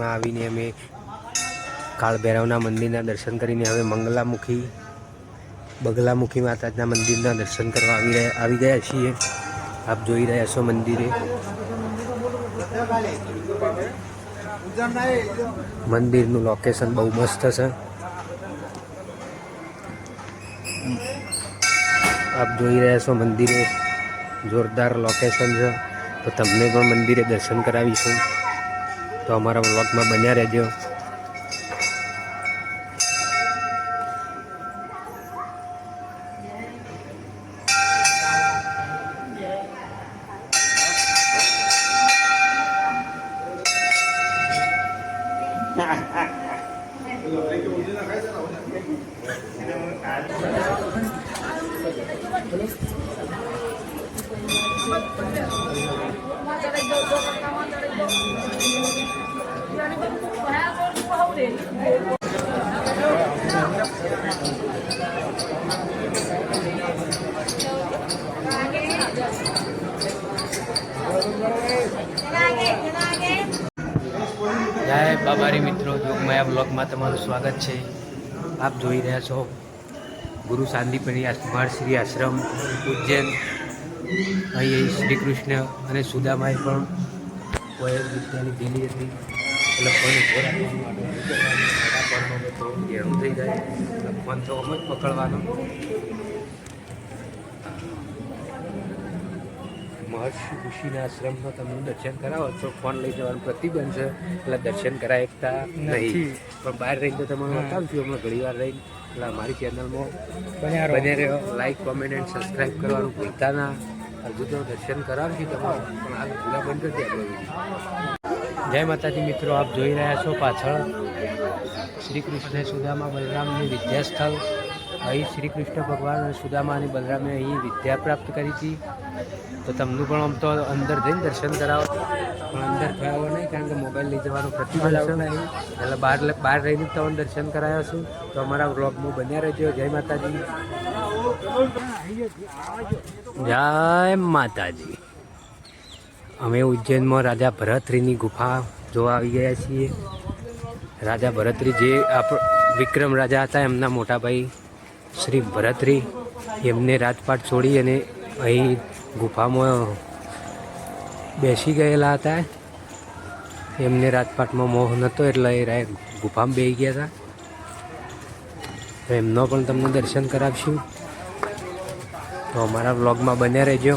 માં આવીને અમે કાળ ભૈરવના મંદિરના દર્શન કરીને હવે મંગલામુખી, બગલામુખી માતાજીના મંદિરના દર્શન કરવા આવી રહ્યા આવી ગયા છીએ. આપ જોઈ રહ્યા છો મંદિરે. મંદિરનું લોકેશન બહુ મસ્ત છે. આપ જોઈ રહ્યા છો મંદિરે જોરદાર લોકેશન છે. તો તમને પણ મંદિરે દર્શન કરાવીશું. તો અમારા વ્લોગમાં બન્યા રહેજો જય બાબારી મિત્રો જોગમાયા બ્લોગમાં તમારું સ્વાગત છે. આપ જોઈ રહ્યા છો ગુરુ શાંતિપણી કુમાર શ્રી આશ્રમ ઉજ્જૈન અહીં શ્રી કૃષ્ણ અને સુદામાએ પણ કોઈ વિદ્યાની પેલી હતી. એટલે ફોન ઘેરું થઈ જાય એટલે ફોન તો અમે જ પકડવાનો. મહર્ષિ ઋષિના આશ્રમમાં તમને દર્શન કરાવો તો ફોન લઈ જવાનું પ્રતિબંધ છે. એટલે દર્શન કરાય એકતા નહીં પણ બહાર રહીને તો તમને બતાવજો. હમણાં ઘણી વાર રહીને. એટલે અમારી ચેનલમાં બને રહ્યો લાઈક કોમેન્ટ એન્ડ સબસ્ક્રાઈબ કરવાનું ભૂલતા ના. હજુ તો દર્શન કરાવશું તમારું. પણ આ ભૂલા બંધ કરી આપણે જય માતાજી મિત્રો આપ જોઈ રહ્યા છો પાછળ શ્રી કૃષ્ણ સુદામા બલરામનું વિદ્યાસ્થળ. અહીં શ્રી કૃષ્ણ ભગવાન અને સુદામા અને બલરામે અહીં વિદ્યા પ્રાપ્ત કરી હતી. તો તમને પણ આમ તો અંદર જઈને દર્શન કરાવો. પણ અંદર થયા નહીં કારણ કે મોબાઈલ લઈ જવાનો પ્રતિબંધ નહીં. એટલે બહાર બહાર રહીને તમને દર્શન કરાયો છું. તો અમારા વ્લોગમાં બન્યા રહેજો. જય માતાજી. જય માતાજી. અમે ઉજ્જૈનમાં રાજા ભરતરીની ગુફા જોવા આવી ગયા છીએ. રાજા ભરતરી જે વિક્રમ રાજા હતા, એમના મોટા ભાઈ શ્રી ભરતરી, એમને રાજપાટ છોડી અને અહીં ગુફામાં બેસી ગયેલા હતા. એમને રાજપાટમાં મોહ નહોતો, એટલે એ ગુફામાં બેસી ગયા હતા. એમનો પણ તમને દર્શન કરાવશું. તો અમારા વ્લોગમાં બન્યા રહેજો.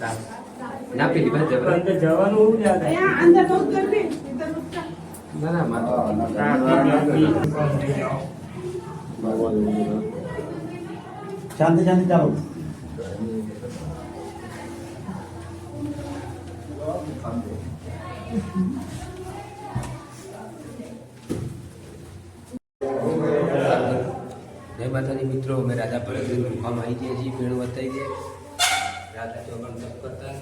ના પેલી બાજુ જવા જવાનું ના ના શાંતિ શાંતિ ચાલો જય માતાજી મિત્રો અમે રાજા ભરતભાઈ ગુફામાં આવી ગયા છીએ ભેણ વતાવી દે. રાજા ચોકણ તપ કરતા.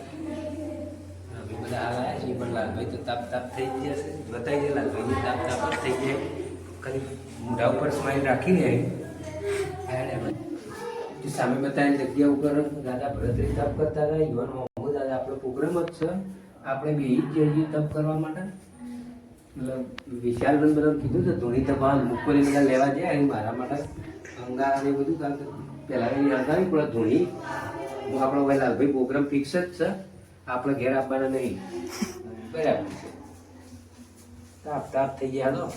અમે બધા આવ્યા છીએ પણ લાલભાઈ તો તાપ તાપ થઈ ગયા છે. બતાવી દે લાલભાઈ તાપ તાપ થઈ ગયા. ખાલી મોઢા ઉપર સ્માઇલ રાખીને જે સામે બતાવેલી જગ્યા ઉપર દાદા ભરતરી તપ કરતા હતા. યુવાન મોહમ્મદ દાદા, આપણો પ્રોગ્રામ જ છે. આપણે બે જ જઈએ તપ કરવા માટે. વિશાલ વિશાલબેન બધા કીધું છે, ધોની તપાલ મુકોલી બધા લેવા જાય મારા માટે અંગારા એ બધું કારણ કે પહેલાં અંગાવી પડે ધોની હું આપણો ભાઈ પ્રોગ્રામ ફિક્સ જ છે. આપણે ઘેર આપવાના નહીં. બરાબર છે. તાપ તાપ થઈ ગયા તો